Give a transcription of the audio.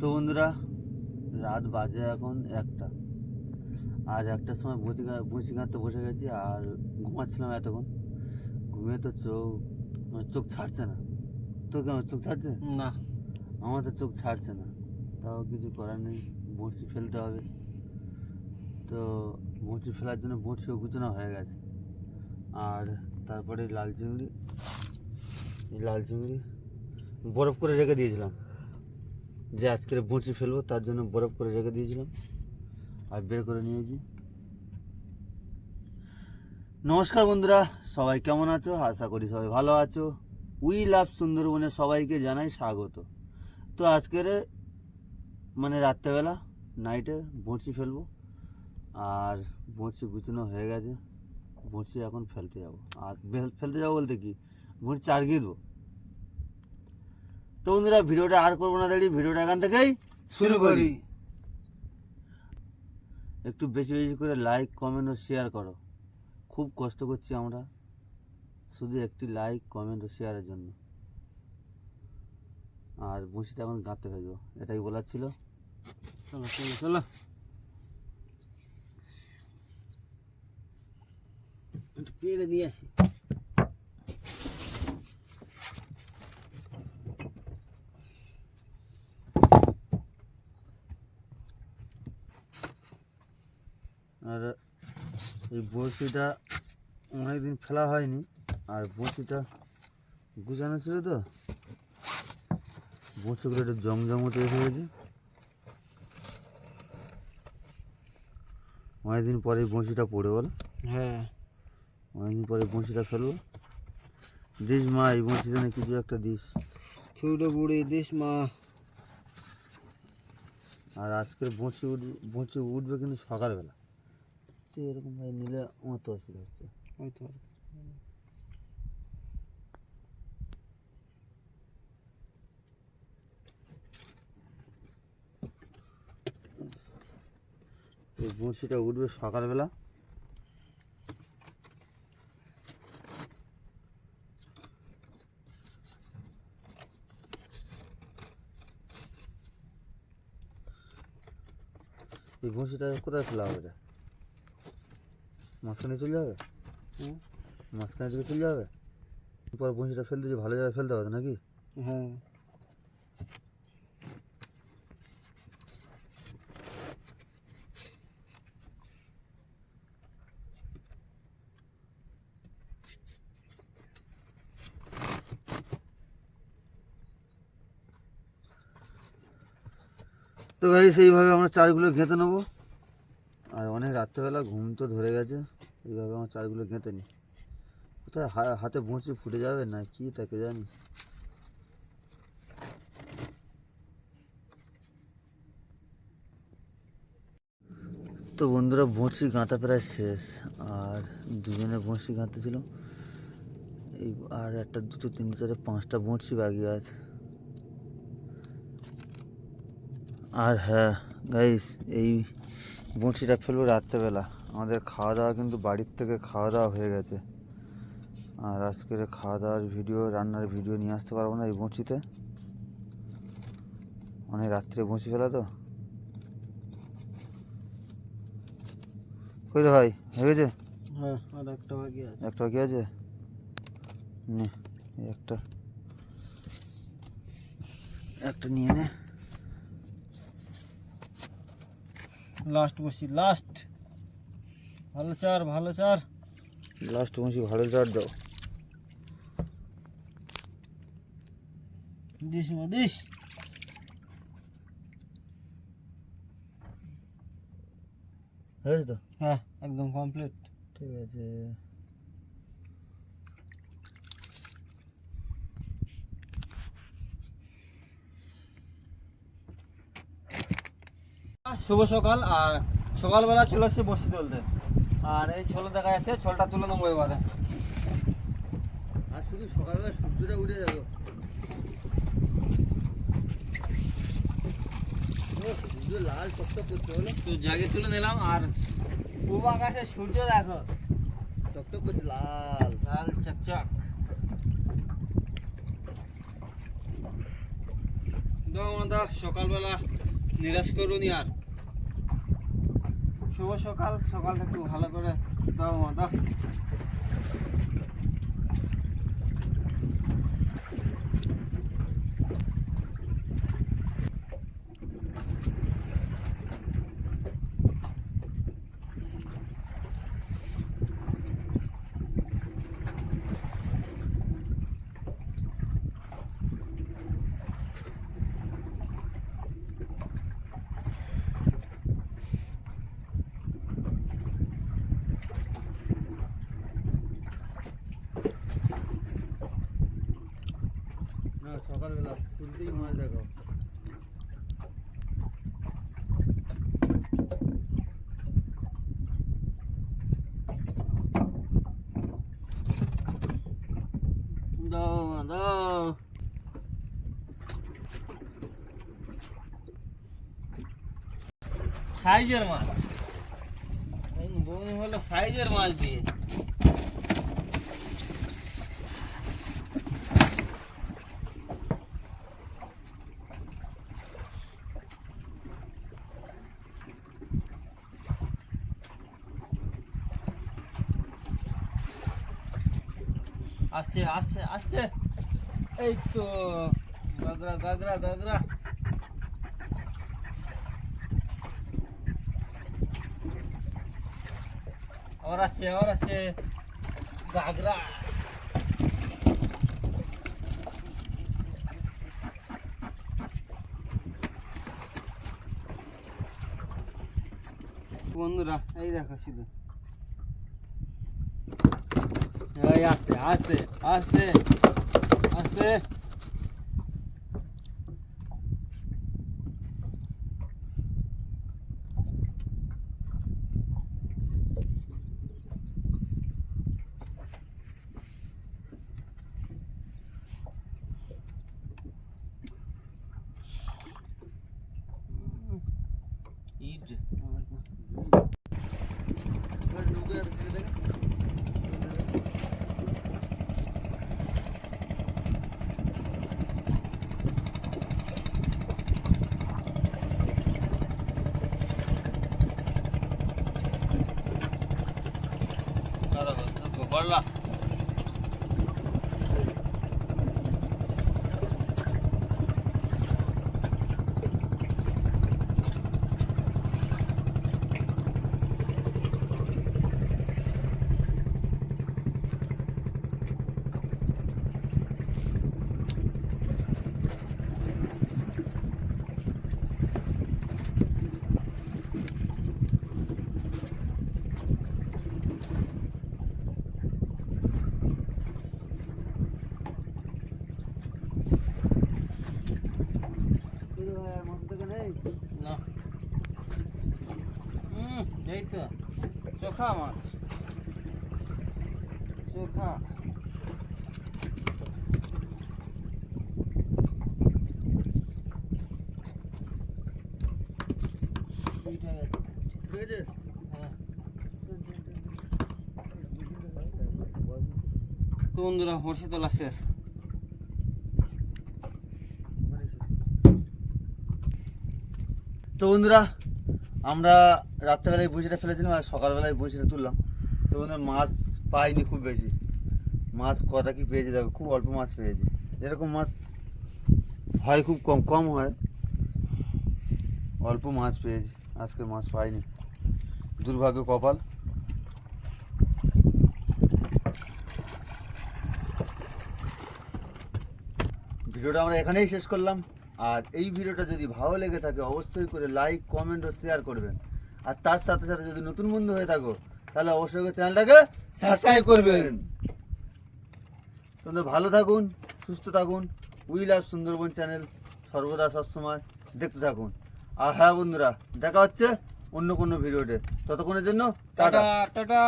তো বন্ধুরা রাত বাজে এখন একটা। আর একটার সময় বসি বসি গাঁতে বসে গেছি আর ঘুমাচ্ছিলাম এতক্ষণ। ঘুমিয়ে তো চোখ মানে চোখ ছাড়ছে না। তো কেমন চোখ ছাড়ছে? না। আমার তো চোখ ছাড়ছে না। তাও কিছু করার নেই বড়শি ফেলতে হবে। তো বড়শি ফেলার জন্য বড়শিও গুছানো হয়ে গেছে। আর তারপরে লাল চিংড়ি এই লাল চিংড়ি বরফ করে রেখে দিয়েছিলাম। যে আজকের বড়শি ফেলব, তার জন্য বরফ করে রেখে দিয়েছিলাম। আর বের করে নিয়েছি। নমস্কার বন্ধুরা, সবাই কেমন আছো? আশা করি সবাই ভালো আছো। উই লাভ সুন্দরবনে সবাইকে জানাই স্বাগত। তো আজকের মানে রাত্রেবেলা নাইটে বড়শি ফেলব। আর বড়শি গুছানো হয়ে গেছে। বড়শি এখন ফেলতে যাব। আর ফেলতে যাব বলতে কি? বড়শি চারগিয়ে দেবো। তো বন্ধুরা ভিডিওটা আর করব না দাঁড়িয়ে ভিডিওটা এখান থেকেই শুরু করি। একটু বেশি বেশি করে লাইক কমেন্ট ও শেয়ার করো। খুব কষ্ট করছি আমরা। শুধু একটি লাইক কমেন্ট ও শেয়ারের জন্য। আর বসিটা এখন গাঁতে ফেলব এটাই বলার ছিল। চলো চলো চলো। একটু পেড়ে দিয়ে আসি আর এই বড়শিটা অনেকদিন ফেলা হয়নি আর বড়শিটা গুছানো ছিল তো। বড়শিগুলো একটু জমজমতে এসে গেছে। অনেকদিন পরে বড়শিটা পড়ে বলো। হ্যাঁ। অনেকদিন পরে বড়শিটা ফেলব। দিস মা এই বড়শিতে না কিছু একটা দিস। ছোট বুড়ি দিস মা। আর আজকের বঁচি উঠবে বঁচি উঠবে কিন্তু সকালবেলা। এরকম ভাই নিলে আমার তো অসুবিধা হচ্ছে। ওই তো এই বঁড়শিটা উঠবে সকালবেলা। এই বঁড়শিটা কোথায় ফেলা হবে এটা মাঝখানে চলে যাবে? হুম। মাঝখানে দিকে চলে যাবে? পর বঁড়শিটা ফেলতে যে ভালো জায়গায় ফেলতে হবে নাকি? হ্যাঁ। তো গাই সেইভাবে আমরা চারগুলো গেঁথে নেব। আর অনেক রাত্রেবেলা ঘুম তো ধরে গেছে, এইভাবে আমার চারগুলো গেঁথে নিই কোথায় হাতে বঁচি ফুটে যাবে না কি তাকে জানি। তো বন্ধুরা, বঁড়শি গাঁথা প্রায় শেষ, আর দুজনে বঁড়শি গাঁথতেছিল এই আর একটা দুটো, তিনটে, চারটে, পাঁচটা বঁড়শি বাকি আছে। আর হ্যাঁ গাইস এই বঁড়শিটা ফেলব রাত্রেবেলা। আমাদের খাওয়া দাওয়া কিন্তু বাড়ির থেকে খাওয়া দাওয়া হয়ে গেছে। আর আজকের খাওয়া দাওয়ার ভিডিও রান্নার ভিডিও নিয়ে আসতে পারব না এই বঁড়শিতে অনেক রাত্রে বঁড়শি ফেলা তো। কই রে ভাই হয়ে গেছে? হ্যাঁ আর একটা বাকি আছে। একটা আছে? নে একটা। একটা নিয়ে নে। লাস্ট বসি লাস্ট ভালো চার ভালো চার। লাস্ট বসি ভালো চার দাও। This this. হ্যাঁ একদম কমপ্লিট ঠিক আছে। শুভ সকাল আর সকালবেলা ছিল সে বসি তুলতে আর এই ছোল দেখা যাচ্ছে ছোলটা তুলে নেব এবারে। আর শুধু সকালবেলা সূর্যটা উঠে যাবে লাল টকটক করছে বলো। তো জাগে তুলে নিলাম আর পূব আকাশে সূর্য দেখো। টকটক করছে লাল। লাল চকচক। সকালবেলা নিরাশ করুন আর। শুভ সকাল সকাল একটু ভালো করে দাও দাও না সকালবেলা তুলতেই মাছ দেখো। দাও সাইজের মাছ। বমি হলো সাইজের মাছ দিয়ে। আসছে আসছে আসছে। এই তো গাগরা গাগরা গাগরা আবার আসছে আবার আসছে। গাগরা বন্ধুরা, এই দেখো শুধু। এই আস্তে আস্তে আস্তে আস্তে বললা না হুম এই তো? চোখা মাছ চোখা। হ্যাঁ। তো বন্ধুরা হর্ষি তোলা শেষ। তো বন্ধুরা আমরা রাত্রেবেলায় বসিটা ফেলেছিলাম আর সকালবেলায় বসিটা তুললাম, তো মাছ পাইনি খুব বেশি। মাছ কটা কি পেয়েছি দেখো, খুব অল্প মাছ পেয়েছি। এরকম মাছ হয় খুব কম কম হয়, অল্প মাছ পেয়েছি, আজকে মাছ পাইনি। দুর্ভাগ্য কপাল। ভিডিওটা আমরা এখানেই শেষ করলাম। আর এই ভিডিওটা যদি ভালো লেগে থাকে, অবশ্যই করে লাইক কমেন্ট ও শেয়ার করবেন। আর তার সাথে সাথে যদি নতুন বন্ধু হয়ে থাকো, তাহলে অবশ্যই চ্যানেলটাকে সাবস্ক্রাইব করবেন। তোমরা ভালো থাকুন, সুস্থ থাকুন। উই লাভ সুন্দরবন চ্যানেল সর্বদা সবসময় দেখতে থাকুন। আর হ্যাঁ বন্ধুরা, দেখা হচ্ছে অন্য কোনো ভিডিওতে। ততক্ষণের জন্য টাটা টাটা।